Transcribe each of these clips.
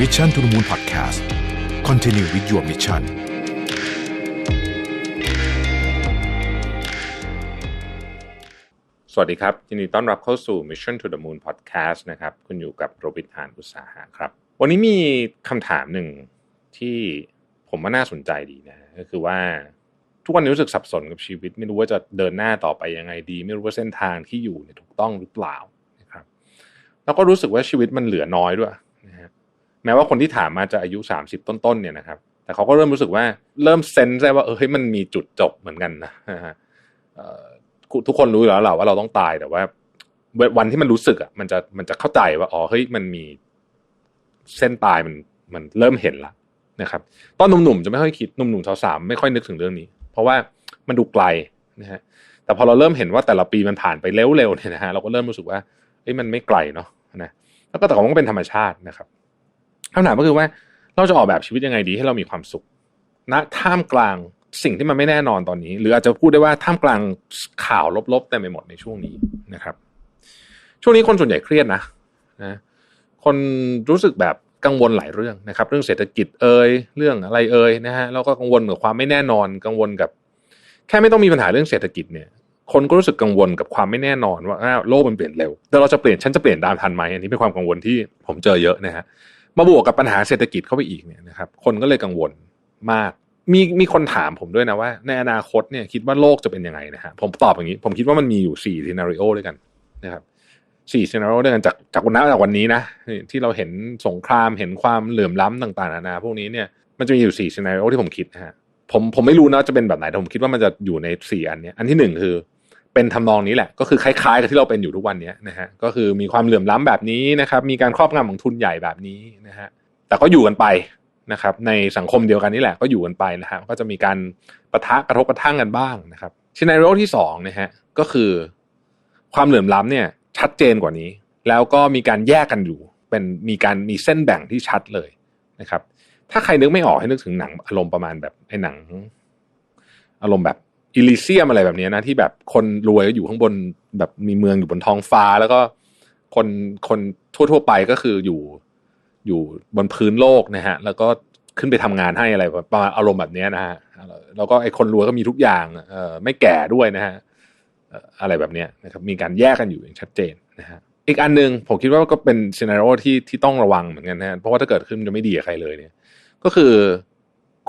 Mission to the Moon Podcast Continue with your mission สวัสดีครับยินดีต้อนรับเข้าสู่ Mission to the Moon Podcast นะครับคุณอยู่กับโรบิทานอุตสาหะครับ วันนี้มีคำถามหนึ่งที่ผมว่าน่าสนใจดีนะก็คือว่าทุกวันนี้รู้สึกสับสนกับชีวิต ไม่รู้ว่าจะเดินหน้าต่อไปยังไงดี ไม่รู้ว่าเส้นทางที่อยู่เนี่ยถูกต้องหรือเปล่านะครับ แล้วก็รู้สึกว่าชีวิตมันเหลือน้อยด้วยนะฮะ แม้ว่าคนที่ถามมาจะอายุ 30 ต้นๆเนี่ยนะครับ แต่เขาก็เริ่มรู้สึกว่าเริ่มเซนส์ได้ว่าเออเฮ้ยมันมีจุดจบเหมือนกันนะทุกคนรู้อยู่แล้วแหละว่าเราต้องตายแต่ว่า วันที่มันรู้สึกอะมันจะมันจะเข้าใจว่าอ๋อเฮ้ยมันมีเส้นตายมันมันเริ่มเห็นละนะครับ ตอนหนุ่มๆจะไม่ค่อยคิดหนุ่มๆสาวๆไม่ค่อยนึกถึงเรื่องนี้ เพราะว่ามันดูไกลนะฮะแต่พอเราเริ่มเห็นว่าแต่ละปีมันผ่านไปเร็วๆเนี่ยนะฮะเราก็เริ่มรู้สึกว่าเอ้ยมันไม่ไกลเนาะนะแล้วก็แต่ของมันก็เป็นธรรมชาตินะครับ คำถามก็คือว่าเราจะออกแบบชีวิตยังไงดีให้เรามีความสุขณท่ามกลางสิ่งที่มันไม่แน่นอนตอนนี้ หรืออาจจะพูดได้ว่าท่ามกลางข่าวลบๆเต็มไปหมดในช่วงนี้นะครับ ช่วงนี้คนส่วนใหญ่เครียดนะนะคนรู้สึกแบบกังวลหลายเรื่องนะครับ เรื่องเศรษฐกิจเอ่ยเรื่องอะไรเอ่ยนะฮะแล้วก็กังวลกับความไม่แน่นอนกังวลกับ แค่ไม่ต้องมีปัญหาเรื่องเศรษฐกิจเนี่ย คนก็รู้สึกกังวลกับความไม่แน่นอนว่าโลกมันเปลี่ยนเร็วแต่เราจะเปลี่ยนฉันจะเปลี่ยนตามทันไหมอันนี้เป็นความกังวลที่ผมเจอเยอะนะฮะ มาบวกกับปัญหาเศรษฐกิจเข้าไปอีกเนี่ยนะครับ คนก็เลยกังวลมาก มีมีคนถามผมด้วยนะว่า ในอนาคตเนี่ยคิดว่าโลกจะเป็นยังไงนะฮะผมตอบอย่างนี้ ผมคิดว่ามันมีอยู่สี่ซีนารีโอด้วยกันนะครับสี่ซีนารีโอด้วยกันจากจากวันนั้นจากวันนี้นะที่เราเห็นสงครามเห็นความเหลื่อมล้ำต่างๆนานาพวกนี้เนี่ยมันจะมีอยู่สี่ซีนารีโอที่ผมคิดนะฮะผมผมไม่รู้นะจะเป็นแบบไหนแต่ผมคิดว่ามันจะอยู่ในสี่อันนี้อันที่หนึ่งคือ เป็นทำนองนี้แหละ ก็คือคล้ายๆกับที่เราเป็นอยู่ทุกวันนี้นะฮะก็คือมีความเหลื่อมล้ำแบบนี้นะครับ มีการครอบงำของทุนใหญ่แบบนี้นะฮะแต่ก็อยู่กันไปนะครับ ในสังคมเดียวกันนี่แหละก็อยู่กันไปนะฮะก็จะมีการประทะกระทบกระทั่งกันบ้างนะครับซีนารีโอที่สองนะฮะก็คือ ความเหลื่อมล้ำเนี่ย ชัดเจนกว่านี้ แล้วก็มีการแยกกันอยู่ เป็นมีการมีเส้นแบ่งที่ชัดเลยนะครับ ถ้าใครนึกไม่ออกให้นึกถึงหนัง อารมณ์ประมาณแบบไอ้หนัง อารมณ์แบบ อิลิเซียมอะไรแบบนี้นะ ที่แบบคนรวยก็อยู่ข้างบนแบบมีเมืองอยู่บนท้องฟ้า แล้วก็คนคนทั่ว ๆ ไปก็คืออยู่อยู่บนพื้นโลกนะฮะ แล้วก็ขึ้นไปทำงานให้อะไรประมาณอารมณ์แบบนี้นะฮะแล้วก็ไอ้คนรวยก็มีทุกอย่างเออไม่แก่ด้วยนะฮะอะไรแบบนี้นะครับ มีการแยกกันอยู่อย่างชัดเจนนะฮะอีกอันหนึ่งผมคิดว่าก็เป็นซีนารีโอที่ที่ต้องระวังเหมือนกันนะเพราะว่าถ้าเกิดขึ้นจะไม่ดีกับใครเลยเนี่ย ก็คือ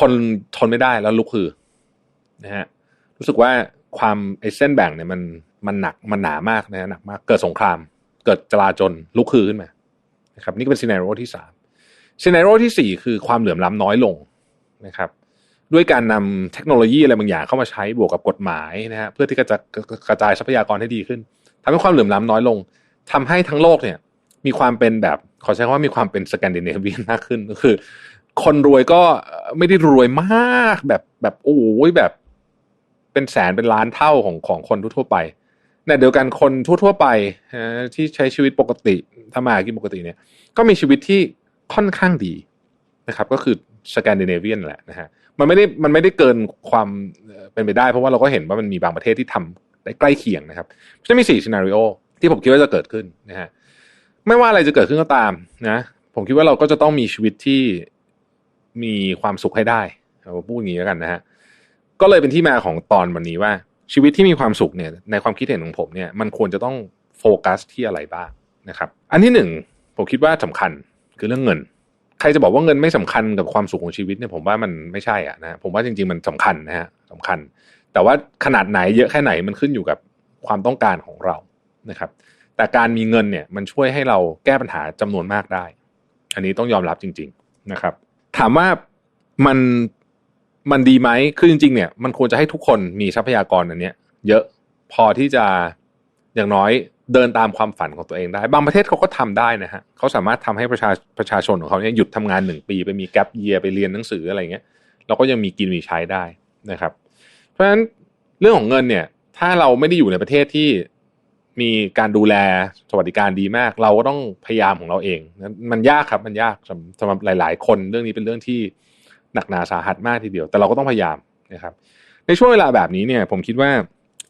คนทนไม่ได้แล้วลุกคือนะฮะ รู้สึกว่าความไอ้เส้นแบ่งเนี่ยมันมันหนักมันหนามากนะหนักมาก เกิดสงคราม เกิดจลาจลลุกคือขึ้นมานะครับ นี่ก็เป็นซีนารีโอที่สามซีนารีโอที่สี่คือความเหลื่อมล้ำน้อยลงนะครับ ด้วยการนำเทคโนโลยีอะไรบางอย่างเข้ามาใช้บวกกับกฎหมายนะฮะเพื่อที่จะกระจายทรัพยากรให้ดีขึ้นทำให้ความเหลื่อมล้ำน้อยลงทำให้ทั้งโลกเนี่ย มีความเป็นแบบขอใช้คำว่ามีความเป็นสแกนดิเนเวียนมากขึ้นก็คือ คนรวยก็ไม่ได้รวยมากแบบแบบโอ้ยแบบ เป็นแสนเป็นล้านเท่าของของคนทั่วไปในเดียวกันคนทั่ว ๆ ไปที่ใช้ชีวิตปกติทำมาหากินปกติเนี่ย ก็มีชีวิตที่ค่อนข้างดีนะครับ ก็คือสแกนดิเนเวียนแหละนะฮะมันไม่ได้มันไม่ได้เกินความเป็นไปได้ เพราะว่าเราก็เห็นว่ามันมีบางประเทศที่ทำได้ใกล้เคียงนะครับจะมีสี่ซีนารีโอที่ผมคิดว่าจะเกิดขึ้นนะฮะไม่ว่าอะไรจะเกิดขึ้นก็ตามนะ ผมคิดว่าเราก็จะต้องมีชีวิตที่มีความสุขให้ได้เราพูดอย่างนี้แล้วกันนะฮะ ก็เลยเป็นที่มาของตอนวันนี้ว่า ชีวิตที่มีความสุขเนี่ยในความคิดเห็นของผมเนี่ยมันควรจะต้องโฟกัสที่อะไรบ้างนะครับ อันที่หนึ่งผมคิดว่าสำคัญคือเรื่องเงิน ใครจะบอกว่าเงินไม่สำคัญกับความสุขของชีวิตเนี่ยผมว่ามันไม่ใช่อะนะผมว่าจริง ๆมันสำคัญนะฮะสำคัญ แต่ว่าขนาดไหนเยอะแค่ไหนมันขึ้นอยู่กับความต้องการของเรานะครับ แต่การมีเงินเนี่ยมันช่วยให้เราแก้ปัญหาจำนวนมากได้ อันนี้ต้องยอมรับจริง ๆนะครับ ถามว่ามัน มันดีไหมคือจริง ๆ เนี่ย มันควรจะให้ทุกคนมีทรัพยากรอันเนี้ย เยอะพอที่จะอย่างน้อยเดินตามความฝันของตัวเองได้ บางประเทศเขาก็ทำได้นะฮะเขาสามารถทำให้ประชาประชาชนของเขาเนี่ยหยุดทำงานหนึ่งปีไปมีแกลบเยียไปเรียนหนังสืออะไรเงี้ยเราก็ยังมีกินมีใช้ได้นะครับ เพราะฉะนั้นเรื่องของเงินเนี่ย ถ้าเราไม่ได้อยู่ในประเทศที่มีการดูแลสวัสดิการดีมาก เราก็ต้องพยายามของเราเอง มันยากครับมันยากสำหรับหลาย ๆ คนเรื่องนี้เป็นเรื่องที่ หนักหนาสาหัสมากทีเดียว แต่เราก็ต้องพยายามนะครับ ในช่วงเวลาแบบนี้เนี่ยผมคิดว่า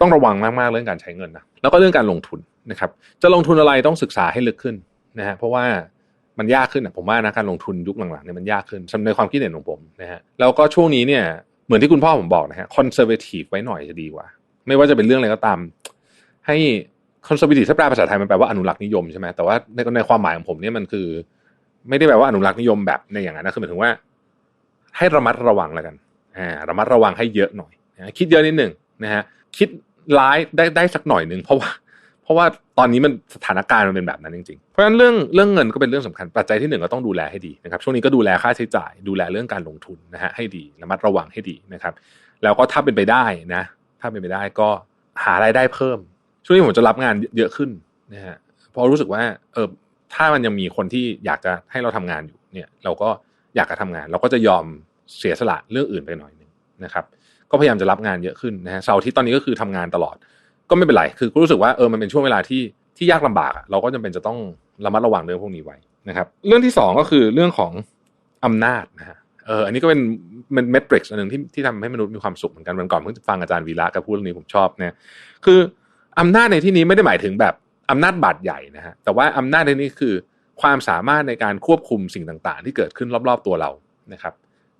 ต้องระวังมากๆเรื่องการใช้เงินนะแล้วก็เรื่องการลงทุนนะครับจะลงทุนอะไรต้องศึกษาให้ลึกขึ้นนะฮะเพราะว่ามันยากขึ้นอะผมว่านะการลงทุนยุคหลังๆเนี่ยมันยากขึ้นสำในความคิดเห็นของผมนะฮะแล้วก็ช่วงนี้เนี่ยเหมือนที่คุณพ่อผมบอกนะฮะคอนเซอร์เวทีฟไว้หน่อยจะดีกว่า ไม่ว่าจะเป็นเรื่องอะไรก็ตาม ให้คอนเซอร์เวทีฟถ้าแปลภาษาไทยมันแปลว่าอนุรักษ์นิยมใช่ไหมแต่ว่าในในความหมายของผมเนี่ยมันคือ ไม่ได้แปลว่าอนุรักษ์นิยมแบบในอย่างนั้นนะคือหมายถึงว่า ให้ระมัดระวังแล้วกันอ่าระมัดระวังให้เยอะหน่อยนะคิดเยอะนิดหนึ่งนะฮะคิดร้ายได้ได้สักหน่อยหนึ่งเพราะว่า เพราะว่าตอนนี้มันสถานการณ์มันเป็นแบบนั้นจริงๆ เพราะฉะนั้นเรื่องเรื่องเงินก็เป็นเรื่องสำคัญปัจจัยที่หนึ่งก็ต้องดูแลให้ดีนะครับช่วงนี้ก็ดูแลค่าใช้จ่าย ดูแลเรื่องการลงทุนนะฮะให้ดีระมัดระวังให้ดีนะครับ แล้วก็ถ้าเป็นไปได้นะ ถ้าเป็นไปได้ก็หารายได้เพิ่ม ช่วงนี้ผมจะรับงานเยอะขึ้นนะฮะเพราะรู้สึกว่าเออถ้ามันยังมีคนที่อยากจะให้เราทำงานอยู่เนี่ย เราก็อยากจะทำงาน เราก็จะยอม เสียสละเรื่องอื่นไปหน่อยหนึ่งนะครับ ก็พยายามจะรับงานเยอะขึ้นนะฮะเสาร์ที่ตอนนี้ก็คือทำงานตลอด ก็ไม่เป็นไรคือรู้สึกว่าเออมันเป็นช่วงเวลาที่ที่ยากลำบากอะเราก็จำเป็นจะต้องระมัดระวังเรื่องพวกนี้ไว้นะครับ เรื่องที่สองก็คือเรื่องของอำนาจนะฮะเอออันนี้ก็เป็นมันเมทริกซ์อันหนึ่งที่ที่ทำให้มนุษย์มีความสุขเหมือนกันวันก่อนเพิ่งฟังอาจารย์วีระกับพูดเรื่องนี้ผมชอบเนี่ยคืออำนาจในที่นี้ไม่ได้หมายถึงแบบอำนาจบาดใหญ่นะฮะแต่ว่าอำนาจในนี้คือความสามารถในการควบคุมสิ่งต่างๆ ที่เกิดขึ้นรอบๆตัวเรานะครับ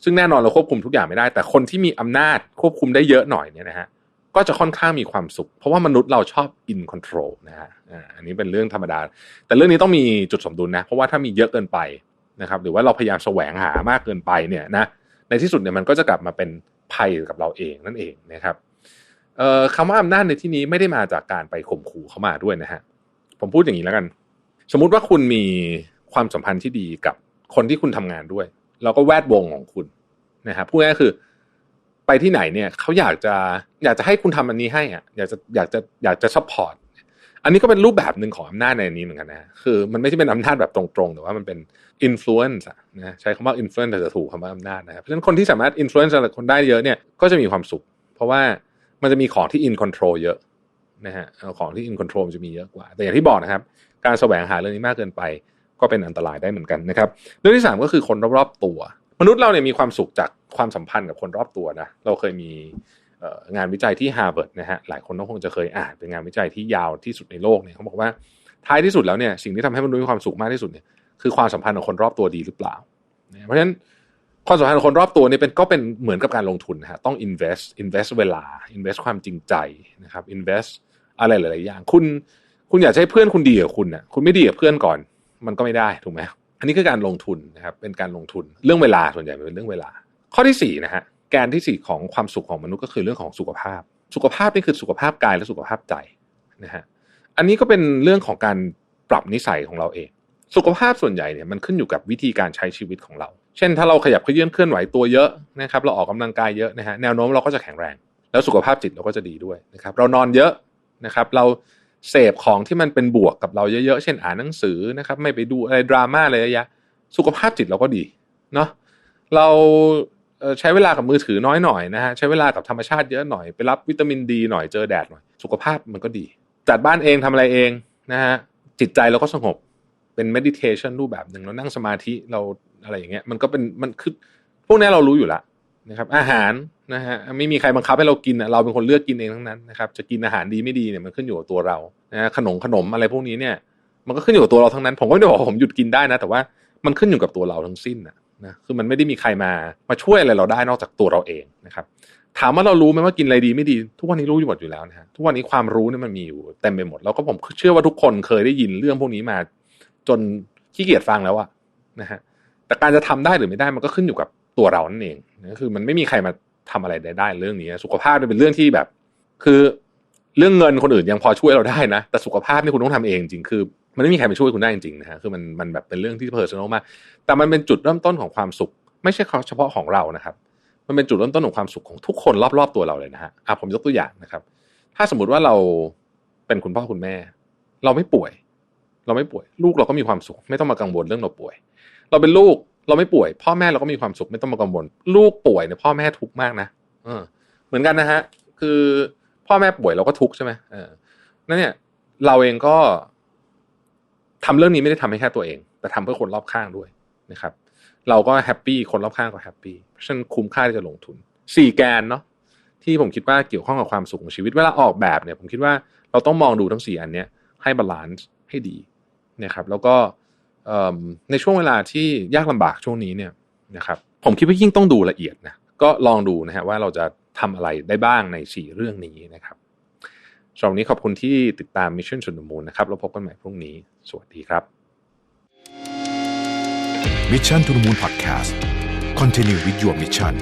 ซึ่งแน่นอนเราควบคุมทุกอย่างไม่ได้ แต่คนที่มีอำนาจควบคุมได้เยอะหน่อยเนี่ยนะฮะก็จะค่อนข้างมีความสุข เพราะว่ามนุษย์เราชอบ in control นะฮะอันนี้เป็นเรื่องธรรมดา แต่เรื่องนี้ต้องมีจุดสมดุลนะ เพราะว่าถ้ามีเยอะเกินไปนะครับ หรือว่าเราพยายามแสวงหามากเกินไปเนี่ยนะในที่สุดเนี่ยมันก็จะกลับมาเป็นภัยกับเราเองนั่นเองนะครับคำว่าอำนาจในที่นี้ไม่ได้มาจากการไปข่มขู่เขามาด้วยนะฮะผมพูดอย่างนี้แล้วกัน สมมุติว่าคุณมีความสัมพันธ์ที่ดีกับคนที่คุณทำงานด้วย แล้วก็แวดวงของคุณนะครับพูดง่ายคือ ไปที่ไหนเนี่ยเขาอยากจะอยากจะให้คุณทำอันนี้ให้อะอยากจะอยากจะอยากจะซัพพอร์ตอันนี้ก็เป็นรูปแบบหนึ่งของอำนาจในนี้เหมือนกันนะคือมันไม่ใช่เป็นอำนาจแบบตรงๆ แต่ว่ามันเป็นอิ f l u e n c e นะใช้คำว่าอิ f l u e n c e แต่จะถูกคำว่าอำนาจนะครับเพราะฉะนั้นคนที่สามารถอิ f l u e n c e คนได้เยอะเนี่ยก็จะมีความสุข เพราะว่ามันจะมีของที่ in control เยอะนะฮะของที่ in control จะมีเยอะกว่า แต่อย่างที่บอกนะครับ การแสวงหาเรื่องนี้มากเกินไป ก็เป็นอันตรายได้เหมือนกันนะครับเรื่องที่สามก็คือคนรอบๆตัว มนุษย์เราเนี่ยมีความสุขจากความสัมพันธ์กับคนรอบตัวนะเราเคยมีงานวิจัยที่ฮาร์วาร์ดนะฮะหลายคนต้องคงจะเคยอ่านเป็นงานวิจัยที่ยาวที่สุดในโลกเนี่ยเขาบอกว่าท้ายที่สุดแล้วเนี่ยสิ่งที่ทำให้มนุษย์มีความสุขมากที่สุดเนี่ยคือความสัมพันธ์กับคนรอบตัวดีหรือเปล่า เพราะฉะนั้นความสัมพันธ์กับคนรอบตัวเนี่ยเป็นก็เป็นเหมือนกับการลงทุนนะฮะต้อง invest invest เวลา invest ความจริงใจนะครับ invest อะไรหลาย ๆ อย่าง คุณคุณอยากให้เพื่อนคุณดีกับคุณน่ะคุณไม่ดีกับเพื่อนก่อน มันก็ไม่ได้ถูกไหมอันนี้คือการลงทุนนะครับเป็นการลงทุนเรื่องเวลาส่วนใหญ่เป็นเรื่องเวลา ข้อที่สี่นะฮะแกนที่สี่ของความสุขของมนุษย์ก็คือเรื่องของสุขภาพ สุขภาพนี่คือสุขภาพกายและสุขภาพใจนะฮะอันนี้ก็เป็นเรื่องของการปรับนิสัยของเราเอง สุขภาพส่วนใหญ่เนี่ยมันขึ้นอยู่กับวิธีการใช้ชีวิตของเรา เช่น ถ้าเราขยับเคลื่อนเคลื่อนไหวตัวเยอะนะครับเราออกกำลังกายเยอะนะฮะแนวโน้มเราก็จะแข็งแรง แล้วสุขภาพจิตเราก็จะดีด้วยนะครับเรานอนเยอะนะครับเรา เสพของที่มันเป็นบวกกับเราเยอะๆ เช่นอ่านหนังสือนะครับ ไม่ไปดูอะไรดราม่าอะไรเยอะสุขภาพจิตเราก็ดีเนาะเราใช้เวลากับมือถือน้อยหน่อยนะฮะใช้เวลากับธรรมชาติเยอะหน่อยไปรับวิตามินดีหน่อยเจอแดดหน่อย สุขภาพมันก็ดี จัดบ้านเองทำอะไรเองนะฮะจิตใจเราก็สงบเป็นเมดิเทชันรูปแบบหนึ่งเรานั่งสมาธิเราอะไรอย่างเงี้ยมันก็เป็นมันคือพวกนี้เรารู้อยู่แล้ว นะครับ อาหารนะฮะไม่มีใครบังคับให้เรากินเราเป็นคนเลือกกินเองทั้งนั้นนะครับจะกินอาหารดีไม่ดีเนี่ยมันขึ้นอยู่กับตัวเรานะขนมขนมอะไรพวกนี้เนี่ย มันก็ขึ้นอยู่กับตัวเราทั้งนั้น ผมก็ไม่ได้บอกผมหยุดกินได้นะ แต่ว่ามันขึ้นอยู่กับตัวเราทั้งสิ้นนะนะคือมันไม่ได้มีใครมามาช่วยอะไรเราได้นอกจากตัวเราเองนะครับ ถามว่าเรารู้ไหมว่ากินอะไรดีไม่ดี ทุกวันนี้รู้อยู่หมดอยู่แล้วนะฮะทุกวันนี้ความรู้เนี่ยมันมีอยู่เต็มไปหมดแล้วก็ผมเชื่อว่าทุกคนเคยได้ยินเรื่องพวกนี้มา จนขี้เกียจฟังแล้วอะนะฮะแต่การจะทำได้หรือไม่ได้มันก็ขึ้นอยู่กับ ตัวเรานั่นเองนะคือ มันไม่มีใครมาทำอะไรได้ไดเรื่องนี้สุขภาพเป็นเรื่องที่แบบ คือเรื่องเงินคนอื่นยังพอช่วยเราได้นะ แต่สุขภาพนี่คุณต้องทำเองจริงคือ มันไม่มีใครมาช่วยคุณได้จริงๆนะฮะคือมันมันแบบเป็นเรื่องที่เพอร์ซันอลมากแต่มันเป็นจุดเริ่มต้นของความสุข ไม่ใช่เฉพาะของเรานะครับ มันเป็นจุดเริ่มต้นของความสุขของทุกคนรอบๆตัวเราเลยนะฮะอะผมยกตัวอย่างนะครับ ถ้าสมมติว่าเราเป็นคุณพ่อคุณแม่ เราไม่ป่วย เราไม่ป่วย ลูกเราก็มีความสุข ไม่ต้องมากังวลเรื่องเราป่วย เราเป็นลูก เราไม่ป่วย พ่อแม่เราก็มีความสุขไม่ต้องมากังวลลูกป่วยเนี่ยพ่อแม่ทุกข์มากนะเออ เหมือนกันนะฮะ คือพ่อแม่ป่วยเราก็ทุกข์ใช่ไหมเออนั่นเนี่ย เราเองก็ทำเรื่องนี้ไม่ได้ทำให้แค่ตัวเอง แต่ทำเพื่อคนรอบข้างด้วยนะครับ เราก็แฮปปี้คนรอบข้างก็แฮปปี้เพราะฉะนั้นคุ้มค่าที่จะลงทุนสี่แกนเนาะที่ผมคิดว่าเกี่ยวข้องกับความสุขของชีวิตเวลาออกแบบเนี่ย ผมคิดว่าเราต้องมองดูทั้งสี่อันเนี้ยให้บาลานซ์ให้ดีนะครับ แล้วก็ ในช่วงเวลาที่ยากลำบากช่วงนี้เนี่ยนะครับผมคิดว่ายิ่งต้องดูละเอียดนะก็ลองดูนะฮะว่าเราจะทำอะไรได้บ้างใน4เรื่องนี้นะครับสำหรับวันนี้ขอบคุณที่ติดตาม Mission to the Moon นะครับแล้วพบกันใหม่พรุ่งนี้ สวัสดีครับ Mission to the Moon Podcast Continue with your mission